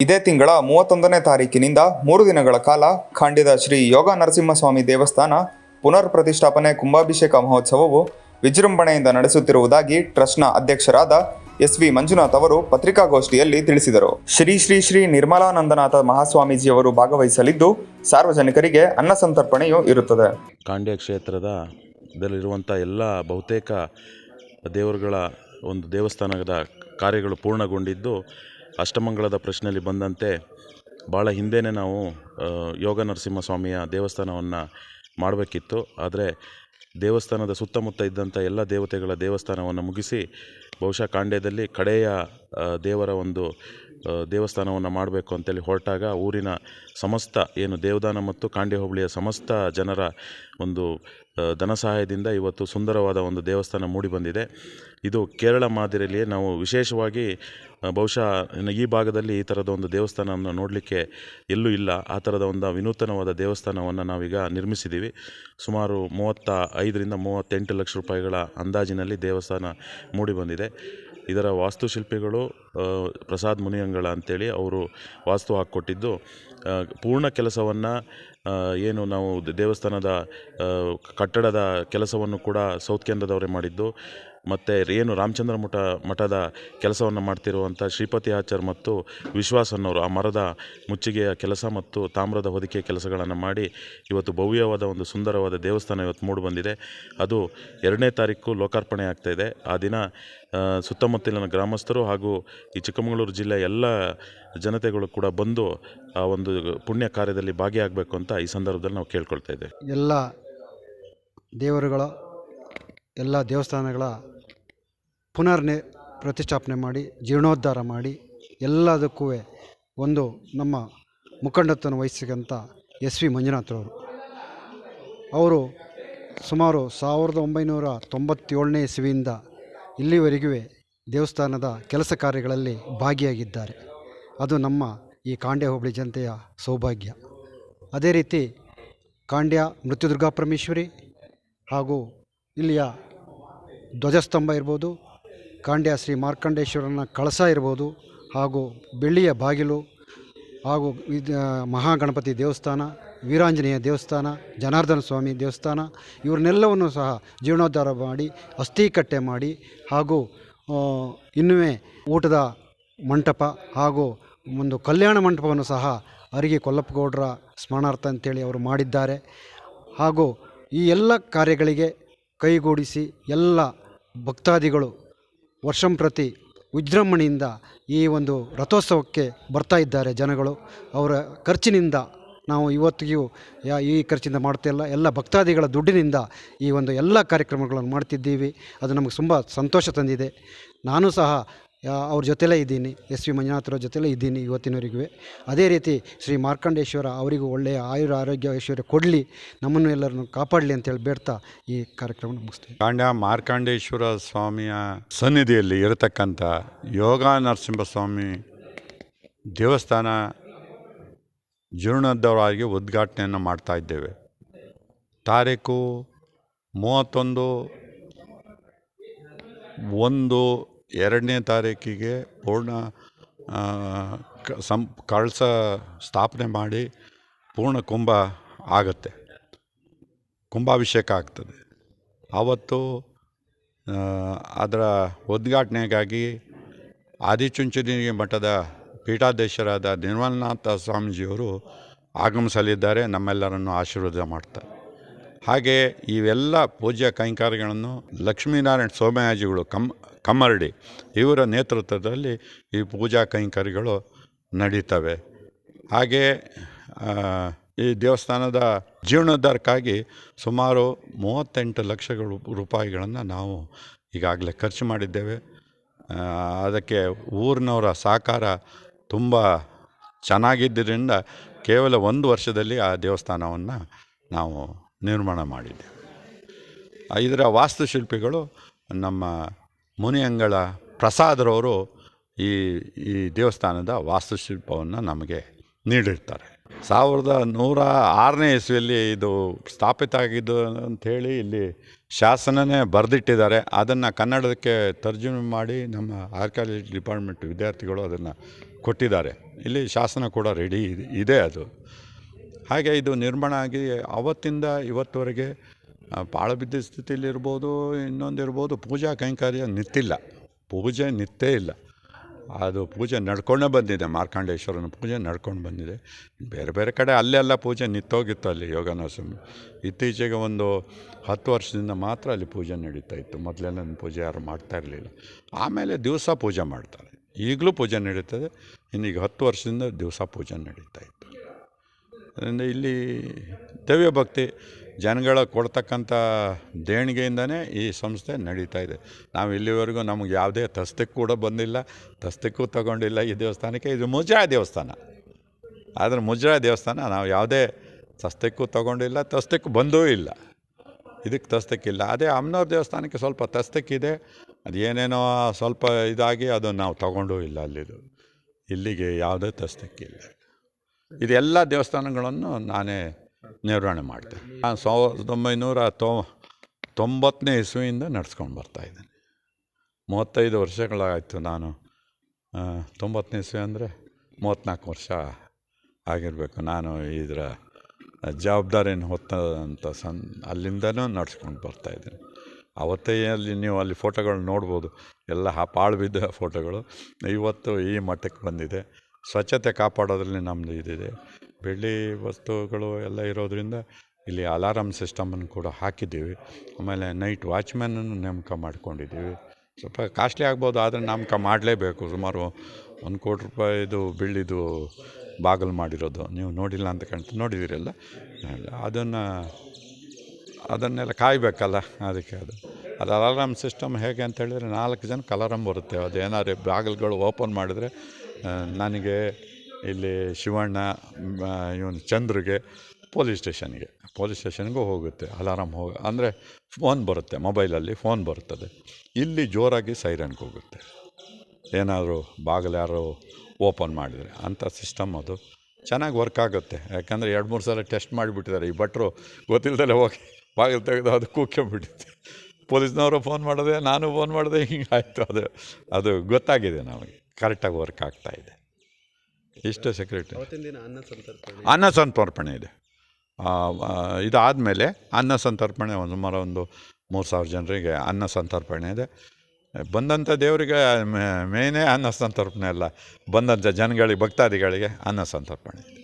ಇದೇ ತಿಂಗಳ ಮೂವತ್ತೊಂದನೇ ತಾರೀಕಿನಿಂದ ಮೂರು ದಿನಗಳ ಕಾಲ ಖಂಡಿದ ಶ್ರೀ ಯೋಗ ನರಸಿಂಹಸ್ವಾಮಿ ದೇವಸ್ಥಾನ ಪುನರ್ ಪ್ರತಿಷ್ಠಾಪನೆ ಕುಂಭಾಭಿಷೇಕ ಮಹೋತ್ಸವವು ವಿಜೃಂಭಣೆಯಿಂದ ನಡೆಸುತ್ತಿರುವುದಾಗಿ ಟ್ರಸ್ಟ್ನ ಅಧ್ಯಕ್ಷರಾದ ಎಸ್ ವಿ ಮಂಜುನಾಥ್ ಅವರು ಪತ್ರಿಕಾಗೋಷ್ಠಿಯಲ್ಲಿ ತಿಳಿಸಿದರು. ಶ್ರೀ ಶ್ರೀ ಶ್ರೀ ನಿರ್ಮಲಾನಂದನಾಥ ಮಹಾಸ್ವಾಮೀಜಿಯವರು ಭಾಗವಹಿಸಲಿದ್ದು ಸಾರ್ವಜನಿಕರಿಗೆ ಅನ್ನ ಸಂತರ್ಪಣೆಯೂ ಇರುತ್ತದೆ. ಖಾಂಡ್ಯ ಕ್ಷೇತ್ರದ ದಲ್ಲಿರುವಂಥ ಎಲ್ಲ ಬಹುತೇಕ ದೇವರುಗಳ ಒಂದು ದೇವಸ್ಥಾನದ ಕಾರ್ಯಗಳು ಪೂರ್ಣಗೊಂಡಿದ್ದು ಅಷ್ಟಮಂಗಳದ ಪ್ರಶ್ನೆಯಲ್ಲಿ ಬಂದಂತೆ ಭಾಳ ಹಿಂದೆಯೇ ನಾವು ಯೋಗ ಯೋಗ ನರಸಿಂಹಸ್ವಾಮಿಯ ದೇವಸ್ಥಾನವನ್ನು ಮಾಡಬೇಕಿತ್ತು. ಆದರೆ ದೇವಸ್ಥಾನದ ಸುತ್ತಮುತ್ತ ಇದ್ದಂಥ ಎಲ್ಲ ದೇವತೆಗಳ ದೇವಸ್ಥಾನವನ್ನು ಮುಗಿಸಿ ಬಹುಶಃ ಕಾಂಡ್ಯದಲ್ಲಿ ಕಡೆಯ ದೇವರ ಒಂದು ದೇವಸ್ಥಾನವನ್ನು ಮಾಡಬೇಕು ಅಂತೇಳಿ ಹೊರಟಾಗ ಊರಿನ ಸಮಸ್ತ ಏನು ದೇವದಾನ ಮತ್ತು ಕಾಂಡಿ ಹೋಬಳಿಯ ಸಮಸ್ತ ಜನರ ಒಂದು ಧನ ಸಹಾಯದಿಂದ ಇವತ್ತು ಸುಂದರವಾದ ಒಂದು ದೇವಸ್ಥಾನ ಮೂಡಿಬಂದಿದೆ ಇದು ಕೇರಳ ಮಾದರಿಯಲ್ಲಿಯೇ ನಾವು ವಿಶೇಷವಾಗಿ ಬಹುಶಃ ಈ ಭಾಗದಲ್ಲಿ ಈ ಥರದ ಒಂದು ದೇವಸ್ಥಾನವನ್ನು ನೋಡಲಿಕ್ಕೆ ಎಲ್ಲೂ ಇಲ್ಲ. ಆ ಥರದ ಒಂದು ವಿನೂತನವಾದ ದೇವಸ್ಥಾನವನ್ನು ನಾವೀಗ ನಿರ್ಮಿಸಿದ್ದೀವಿ. ಸುಮಾರು ಮೂವತ್ತ ಐದರಿಂದ ಮೂವತ್ತೆಂಟು ಲಕ್ಷ ರೂಪಾಯಿಗಳ ಅಂದಾಜಿನಲ್ಲಿ ದೇವಸ್ಥಾನ ಮೂಡಿಬಂದಿದೆ ಇದರ ವಾಸ್ತುಶಿಲ್ಪಿಗಳು ಪ್ರಸಾದ್ ಮುನಿಯಂಗಳ ಅಂತೇಳಿ ಅವರು ವಾಸ್ತು ಹಾಕ್ಕೊಟ್ಟಿದ್ದು. ಪೂರ್ಣ ಕೆಲಸವನ್ನು ಏನು ನಾವು ದೇವಸ್ಥಾನದ ಕಟ್ಟಡದ ಕೆಲಸವನ್ನು ಕೂಡ ಸೌತ್ ಕೇಂದ್ರದವರೇ ಮಾಡಿದ್ದು. ಮತ್ತು ರೇಣು ರಾಮಚಂದ್ರ ಮಠ, ಮಠದ ಕೆಲಸವನ್ನು ಮಾಡ್ತಿರುವಂಥ ಶ್ರೀಪತಿ ಆಚಾರ್ ಮತ್ತು ವಿಶ್ವಾಸ್ ಅನ್ನೋರು ಆ ಮರದ ಮುಚ್ಚಿಗೆಯ ಕೆಲಸ ಮತ್ತು ತಾಮ್ರದ ಹೊದಿಕೆ ಕೆಲಸಗಳನ್ನು ಮಾಡಿ ಇವತ್ತು ಭವ್ಯವಾದ ಒಂದು ಸುಂದರವಾದ ದೇವಸ್ಥಾನ ಇವತ್ತು ಮೂಡಿಬಂದಿದೆ ಅದು ಎರಡನೇ ತಾರೀಕು ಲೋಕಾರ್ಪಣೆ ಆಗ್ತಾಯಿದೆ ಆ ದಿನ ಸುತ್ತಮುತ್ತಲಿನ ಗ್ರಾಮಸ್ಥರು ಹಾಗೂ ಈ ಚಿಕ್ಕಮಗಳೂರು ಜಿಲ್ಲೆಯ ಎಲ್ಲ ಜನತೆಗಳು ಕೂಡ ಬಂದು ಆ ಒಂದು ಪುಣ್ಯ ಕಾರ್ಯದಲ್ಲಿ ಭಾಗಿಯಾಗಬೇಕು ಅಂತ ಈ ಸಂದರ್ಭದಲ್ಲಿ ನಾವು ಕೇಳ್ಕೊಳ್ತಾ ಇದ್ದೇವೆ. ಎಲ್ಲ ದೇವರುಗಳ, ಎಲ್ಲ ದೇವಸ್ಥಾನಗಳ ಪುನರ್ನೆ ಪ್ರತಿಷ್ಠಾಪನೆ ಮಾಡಿ, ಜೀರ್ಣೋದ್ಧಾರ ಮಾಡಿ, ಎಲ್ಲದಕ್ಕೂ ಒಂದು ನಮ್ಮ ಮುಖಂಡತ್ವವನ್ನು ವಹಿಸಿದಂಥ ಎಸ್ ವಿ ಮಂಜುನಾಥ್ರವರು ಅವರು ಸುಮಾರು ಸಾವಿರದ ಒಂಬೈನೂರ ತೊಂಬತ್ತೇಳನೇ ಇಸವಿಯಿಂದ ಇಲ್ಲಿವರೆಗೂ ದೇವಸ್ಥಾನದ ಕೆಲಸ ಕಾರ್ಯಗಳಲ್ಲಿ ಭಾಗಿಯಾಗಿದ್ದಾರೆ. ಅದು ನಮ್ಮ ಈ ಕಾಂಡ್ಯ ಹೋಬಳಿ ಜನತೆಯ ಸೌಭಾಗ್ಯ. ಅದೇ ರೀತಿ ಕಾಂಡ್ಯ ಮೃತ್ಯುದುರ್ಗಾ ಪರಮೇಶ್ವರಿ ಹಾಗೂ ಇಲ್ಲಿಯ ಧ್ವಜಸ್ತಂಭ ಇರ್ಬೋದು ಕಾಂಡ್ಯ ಶ್ರೀ ಮಾರ್ಕಂಡೇಶ್ವರನ ಕಳಸ ಇರ್ಬೋದು ಹಾಗೂ ಬೆಳ್ಳಿಯ ಬಾಗಿಲು ಹಾಗೂ ಮಹಾಗಣಪತಿ ದೇವಸ್ಥಾನ, ವೀರಾಂಜನೇಯ ದೇವಸ್ಥಾನ, ಜನಾರ್ದನ ಸ್ವಾಮಿ ದೇವಸ್ಥಾನ, ಇವ್ರನ್ನೆಲ್ಲವನ್ನು ಸಹ ಜೀರ್ಣೋದ್ಧಾರ ಮಾಡಿ, ಅಸ್ಥಿಕಟ್ಟೆ ಮಾಡಿ ಹಾಗೂ ಇನ್ನುವೇ ಊಟದ ಮಂಟಪ ಹಾಗೂ ಒಂದು ಕಲ್ಯಾಣ ಮಂಟಪವನ್ನು ಸಹ ಅರಿಗೆ ಕೊಲ್ಲಪ್ಪಗೌಡರ ಸ್ಮರಣಾರ್ಥ ಅಂತೇಳಿ ಅವರು ಮಾಡಿದ್ದಾರೆ. ಹಾಗೂ ಈ ಎಲ್ಲ ಕಾರ್ಯಗಳಿಗೆ ಕೈಗೂಡಿಸಿ ಎಲ್ಲ ಭಕ್ತಾದಿಗಳು ವರ್ಷಂಪ್ರತಿ ವಿಜೃಂಭಣೆಯಿಂದ ಈ ಒಂದು ರಥೋತ್ಸವಕ್ಕೆ ಬರ್ತಾ ಇದ್ದಾರೆ ಜನಗಳು. ಅವರ ಖರ್ಚಿನಿಂದ ನಾವು ಇವತ್ತಿಗೂ ಯಾ ಈ ಖರ್ಚಿಂದ ಮಾಡ್ತಿಲ್ಲ ಎಲ್ಲ ಭಕ್ತಾದಿಗಳ ದುಡ್ಡಿನಿಂದ ಈ ಒಂದು ಎಲ್ಲ ಕಾರ್ಯಕ್ರಮಗಳನ್ನು ಮಾಡ್ತಿದ್ದೀವಿ. ಅದು ನಮಗೆ ತುಂಬ ಸಂತೋಷ ತಂದಿದೆ. ನಾನು ಸಹ ಅವ್ರ ಜೊತೆಲೇ ಇದ್ದೀನಿ. ಎಸ್ ವಿ ಮಂಜುನಾಥರ ಜೊತೆಲೇ ಇದ್ದೀನಿ ಇವತ್ತಿನವರೆಗೂ ಅದೇ ರೀತಿ ಶ್ರೀ ಮಾರ್ಕಂಡೇಶ್ವರ ಅವರಿಗೂ ಒಳ್ಳೆಯ ಆಯುರ ಆರೋಗ್ಯ ಐಶ್ವರ್ಯ ಕೊಡಲಿ, ನಮ್ಮನ್ನು ಎಲ್ಲರನ್ನು ಕಾಪಾಡಲಿ ಅಂತೇಳಿ ಬೇಡ್ತಾ ಈ ಕಾರ್ಯಕ್ರಮವನ್ನು ಮುಗಿಸ್ತೀನಿ ಕಾಂಡ್ಯ ಮಾರ್ಕಾಂಡೇಶ್ವರ ಸ್ವಾಮಿಯ ಸನ್ನಿಧಿಯಲ್ಲಿ ಇರತಕ್ಕಂಥ ಯೋಗ ನರಸಿಂಹಸ್ವಾಮಿ ದೇವಸ್ಥಾನ ಜೀರ್ಣದವರಾಗಿ ಉದ್ಘಾಟನೆಯನ್ನು ಮಾಡ್ತಾ ಇದ್ದೇವೆ. ತಾರೀಕು ಮೂವತ್ತೊಂದು ಒಂದು ಎರಡನೇ ತಾರೀಕಿಗೆ ಪೂರ್ಣ ಸಂ ಕಳಸ ಸ್ಥಾಪನೆ ಮಾಡಿ ಪೂರ್ಣ ಕುಂಭ ಆಗುತ್ತೆ. ಕುಂಭಾಭಿಷೇಕ ಆಗ್ತದೆ. ಆವತ್ತು ಅದರ ಉದ್ಘಾಟನೆಗಾಗಿ ಆದಿಚುಂಚನಗಿರಿ ಮಠದ ಪೀಠಾಧ್ಯಕ್ಷರಾದ ನಿರ್ಮಲನಾಥ ಸ್ವಾಮೀಜಿಯವರು ಆಗಮಿಸಲಿದ್ದಾರೆ. ನಮ್ಮೆಲ್ಲರನ್ನು ಆಶೀರ್ವಾದ ಮಾಡ್ತಾರೆ. ಹಾಗೆ ಇವೆಲ್ಲ ಪೂಜ್ಯ ಕೈಂಕಾರ್ಯಗಳನ್ನು ಲಕ್ಷ್ಮೀನಾರಾಯಣ ಸೋಮಯಾಜಿಗಳು ಕಮ್, ಕಮ್ಮರಡಿ ಇವರ ನೇತೃತ್ವದಲ್ಲಿ ಈ ಪೂಜಾ ಕೈಂಕರ್ಯಗಳು ನಡೀತವೆ. ಹಾಗೆ ಈ ದೇವಸ್ಥಾನದ ಜೀರ್ಣೋದ್ಧಾರಕ್ಕಾಗಿ ಸುಮಾರು ಮೂವತ್ತೆಂಟು ಲಕ್ಷಗಳು ರೂಪಾಯಿಗಳನ್ನು ನಾವು ಈಗಾಗಲೇ ಖರ್ಚು ಮಾಡಿದ್ದೇವೆ. ಅದಕ್ಕೆ ಊರಿನವರ ಸಹಕಾರ ತುಂಬ ಚೆನ್ನಾಗಿದ್ದರಿಂದ ಕೇವಲ ಒಂದು ವರ್ಷದಲ್ಲಿ ಆ ದೇವಸ್ಥಾನವನ್ನು ನಾವು ನಿರ್ಮಾಣ ಮಾಡಿದ್ದೇವೆ ಇದರ ವಾಸ್ತುಶಿಲ್ಪಿಗಳು ನಮ್ಮ ಮುನಿಯಂಗಳ ಪ್ರಸಾದರವರು ಈ ಈ ದೇವಸ್ಥಾನದ ವಾಸ್ತುಶಿಲ್ಪವನ್ನು ನಮಗೆ ನೀಡಿರ್ತಾರೆ. ಸಾವಿರದ ನೂರ ಆರನೇ ಇಸ್ವಿಯಲ್ಲಿ ಇದು ಸ್ಥಾಪಿತ ಆಗಿದ್ದು ಅಂಥೇಳಿ ಇಲ್ಲಿ ಶಾಸನನೇ ಬರೆದಿಟ್ಟಿದ್ದಾರೆ. ಅದನ್ನು ಕನ್ನಡಕ್ಕೆ ತರ್ಜುಮೆ ಮಾಡಿ ನಮ್ಮ ಆರ್ಕಾಲಜಿ ಡಿಪಾರ್ಟ್ಮೆಂಟ್ ವಿದ್ಯಾರ್ಥಿಗಳು ಅದನ್ನು ಕೊಟ್ಟಿದ್ದಾರೆ. ಇಲ್ಲಿ ಶಾಸನ ಕೂಡ ರೆಡಿ ಇದೆ ಅದು. ಹಾಗೆ ಇದು ನಿರ್ಮಾಣ ಆಗಿ ಅವತ್ತಿಂದ ಇವತ್ತುವರೆಗೆ ಪಾಳು ಬಿದ್ದ ಇನ್ನೊಂದು ಇರ್ಬೋದು, ಪೂಜಾ ಕೈಂಕರ್ಯ ನಿಂತಿಲ್ಲ ಪೂಜೆ ನಿತ್ತೇ ಇಲ್ಲ. ಅದು ಪೂಜೆ ನಡ್ಕೊಂಡೇ ಬಂದಿದೆ, ಮಾರ್ಕಾಂಡೇಶ್ವರನ ಪೂಜೆ ನಡ್ಕೊಂಡು ಬಂದಿದೆ. ಬೇರೆ ಬೇರೆ ಕಡೆ ಅಲ್ಲೆಲ್ಲ ಪೂಜೆ ನಿಂತೋಗಿತ್ತು ಅಲ್ಲಿ ಯೋಗ ಇತ್ತೀಚೆಗೆ ಒಂದು ಹತ್ತು ವರ್ಷದಿಂದ ಮಾತ್ರ ಅಲ್ಲಿ ಪೂಜೆ ನಡೀತಾ ಇತ್ತು. ಮೊದಲೆಲ್ಲ ಪೂಜೆ ಯಾರು ಮಾಡ್ತಾ ಇರಲಿಲ್ಲ. ಆಮೇಲೆ ದಿವಸ ಪೂಜೆ ಮಾಡ್ತಾರೆ. ಈಗಲೂ ಪೂಜೆ ನಡೀತದೆ. ಇನ್ನೀಗ ಹತ್ತು ವರ್ಷದಿಂದ ದಿವಸ ಪೂಜೆ ನಡೀತಾ ಇತ್ತು. ಅದರಿಂದ ಇಲ್ಲಿ ದೈವ ಭಕ್ತಿ ಜನಗಳ ಕೊಡ್ತಕ್ಕಂಥ ದೇಣಿಗೆಯಿಂದನೇ ಈ ಸಂಸ್ಥೆ ನಡೀತಾ ಇದೆ. ನಾವು ಇಲ್ಲಿವರೆಗೂ ನಮಗೆ ಯಾವುದೇ ತಸ್ತಿಕ್ ಕೂಡ ಬಂದಿಲ್ಲ, ತಸ್ತಿಕ್ಕೂ ತಗೊಂಡಿಲ್ಲ ಈ ದೇವಸ್ಥಾನಕ್ಕೆ. ಇದು ಮುಜ್ರಾ ದೇವಸ್ಥಾನ. ಆದರೆ ಮುಜ್ರಾ ದೇವಸ್ಥಾನ ನಾವು ಯಾವುದೇ ತಸ್ತಿಕ್ಕೂ ತಗೊಂಡಿಲ್ಲ, ತಸ್ತಿಕ್ಕು ಬಂದೂ ಇಲ್ಲ. ಇದಕ್ಕೆ ತಸ್ತಿಕ್ಕಿಲ್ಲ ಅದೇ ಅಮ್ಮನವ್ರ ದೇವಸ್ಥಾನಕ್ಕೆ ಸ್ವಲ್ಪ ತಸ್ತಿಕ್ಕಿದೆ ಅದು ಏನೇನೋ ಸ್ವಲ್ಪ ಇದಾಗಿ ಅದು ನಾವು ತಗೊಂಡೂ ಇಲ್ಲ ಅಲ್ಲಿದು. ಇಲ್ಲಿಗೆ ಯಾವುದೇ ತಸ್ತಿಕ್ಕಿಲ್ಲ ಇದೆಲ್ಲ ದೇವಸ್ಥಾನಗಳನ್ನು ನಾನೇ ನಿರ್ವಹಣೆ ಮಾಡ್ತೇನೆ ನಾನು ಸಾವಿರದ ಒಂಬೈನೂರ ತೊ, ತೊಂಬತ್ತನೇ ಇಸ್ವಿಯಿಂದ ನಡೆಸ್ಕೊಂಡು ಬರ್ತಾಯಿದ್ದೇನೆ ಮೂವತ್ತೈದು ವರ್ಷಗಳಾಯಿತು ನಾನು ತೊಂಬತ್ತನೇ ಇಸ್ವಿ ಅಂದರೆ ಮೂವತ್ತ್ನಾಲ್ಕು ವರ್ಷ ಆಗಿರಬೇಕು. ನಾನು ಇದರ ಜವಾಬ್ದಾರಿನ ಹೊತ್ತಂಥ ಸನ್, ಅಲ್ಲಿಂದನೂ ನಡೆಸ್ಕೊಂಡು ಬರ್ತಾಯಿದ್ದೀನಿ ಅವತ್ತೇ ಅಲ್ಲಿ ನೀವು ಅಲ್ಲಿ ಫೋಟೋಗಳು ನೋಡ್ಬೋದು. ಎಲ್ಲ ಪಾಳು ಬಿದ್ದ ಫೋಟೋಗಳು. ಇವತ್ತು ಈ ಮಟ್ಟಕ್ಕೆ ಬಂದಿದೆ. ಸ್ವಚ್ಛತೆ ಕಾಪಾಡೋದ್ರಲ್ಲಿ ನಮ್ಮದು ಇದಿದೆ. ಬೆಳ್ಳಿ ವಸ್ತುಗಳು ಎಲ್ಲ ಇರೋದರಿಂದ ಇಲ್ಲಿ ಅಲಾರಾಮ್ ಸಿಸ್ಟಮನ್ನು ಕೂಡ ಹಾಕಿದ್ದೀವಿ. ಆಮೇಲೆ ನೈಟ್ ವಾಚ್ಮ್ಯಾನನ್ನು ನೇಮಕ ಮಾಡ್ಕೊಂಡಿದ್ದೀವಿ. ಸ್ವಲ್ಪ ಕಾಸ್ಟ್ಲಿ ಆಗ್ಬೋದು, ಆದರೆ ನೇಮಕ ಮಾಡಲೇಬೇಕು. ಸುಮಾರು ಒಂದು ಕೋಟಿ ರೂಪಾಯಿದು ಬೆಳ್ಳಿದು ಬಾಗಿಲು ಮಾಡಿರೋದು. ನೀವು ನೋಡಿಲ್ಲ ಅಂತ ಕಾಣ್ತು ನೋಡಿದಿರಲ್ಲ ಅದನ್ನು, ಅದನ್ನೆಲ್ಲ ಕಾಯಬೇಕಲ್ಲ, ಅದಕ್ಕೆ ಅದು. ಅದು ಅಲಾರಾಮ್ ಸಿಸ್ಟಮ್ ಹೇಗೆ ಅಂತ ಹೇಳಿದರೆ ನಾಲ್ಕು ಜನಕ್ಕೆ ಅಲಾರಾಮ್ ಬರುತ್ತೆ. ಅದು ಏನಾದ್ರು ಬಾಗಿಲುಗಳು ಓಪನ್ ಮಾಡಿದ್ರೆ ನನಗೆ ಇಲ್ಲಿ ಶಿವಣ್ಣ ಇವನು ಚಂದ್ರಿಗೆ ಪೊಲೀಸ್ ಸ್ಟೇಷನ್ಗೆ. ಪೊಲೀಸ್ ಸ್ಟೇಷನ್ಗೂ ಹೋಗುತ್ತೆ, ಅಲಾರಾಮ್ ಹೋಗ, ಅಂದರೆ ಫೋನ್ ಬರುತ್ತೆ, ಮೊಬೈಲಲ್ಲಿ ಫೋನ್ ಬರುತ್ತದೆ ಇಲ್ಲಿ ಜೋರಾಗಿ ಸೈರನ್ಗೆ ಹೋಗುತ್ತೆ. ಏನಾದರೂ ಬಾಗಿಲು ಯಾರು ಓಪನ್ ಮಾಡಿದರೆ ಅಂಥ ಸಿಸ್ಟಮ್ ಅದು. ಚೆನ್ನಾಗಿ ವರ್ಕ್ ಆಗುತ್ತೆ, ಯಾಕಂದರೆ ಎರಡು ಮೂರು ಸಲ ಟೆಸ್ಟ್ ಮಾಡಿಬಿಟ್ಟಿದ್ದಾರೆ. ಈ ಭಟ್ರು ಗೊತ್ತಿಲ್ಲದಲ್ಲೇ ಹೋಗಿ ಬಾಗಿಲು ತೆಗೆದು ಅದು ಕೂಕ್ಕೊಂಬಿಟ್ಟಿದೆ ಪೊಲೀಸ್ನವರು ಫೋನ್ ಮಾಡಿದೆ ನಾನು ಫೋನ್ ಮಾಡಿದೆ ಹಿಂಗೆ ಆಯಿತು. ಅದು ಅದು ಗೊತ್ತಾಗಿದೆ ನಮಗೆ. ಕರೆಕ್ಟಾಗಿ ವರ್ಕ್ ಆಗ್ತಾ ಇದೆ. ಇಷ್ಟು ಸೆಕ್ಯೂರಿಟಿ ಅನ್ನ ಸಂತರ್ಪಣೆ. ಇದೆ. ಇದಾದಮೇಲೆ ಅನ್ನ ಸಂತರ್ಪಣೆ ಒಂದು ಸುಮಾರು ಒಂದು ಮೂರು ಸಾವಿರ ಜನರಿಗೆ ಅನ್ನ ಸಂತರ್ಪಣೆ ಇದೆ. ಬಂದಂಥ ದೇವರಿಗೆ ಮೇನೇ ಅನ್ನ ಸಂತರ್ಪಣೆ ಅಲ್ಲ ಬಂದಂಥ ಜನಗಳಿಗೆ ಭಕ್ತಾದಿಗಳಿಗೆ ಅನ್ನ ಸಂತರ್ಪಣೆ ಇದೆ.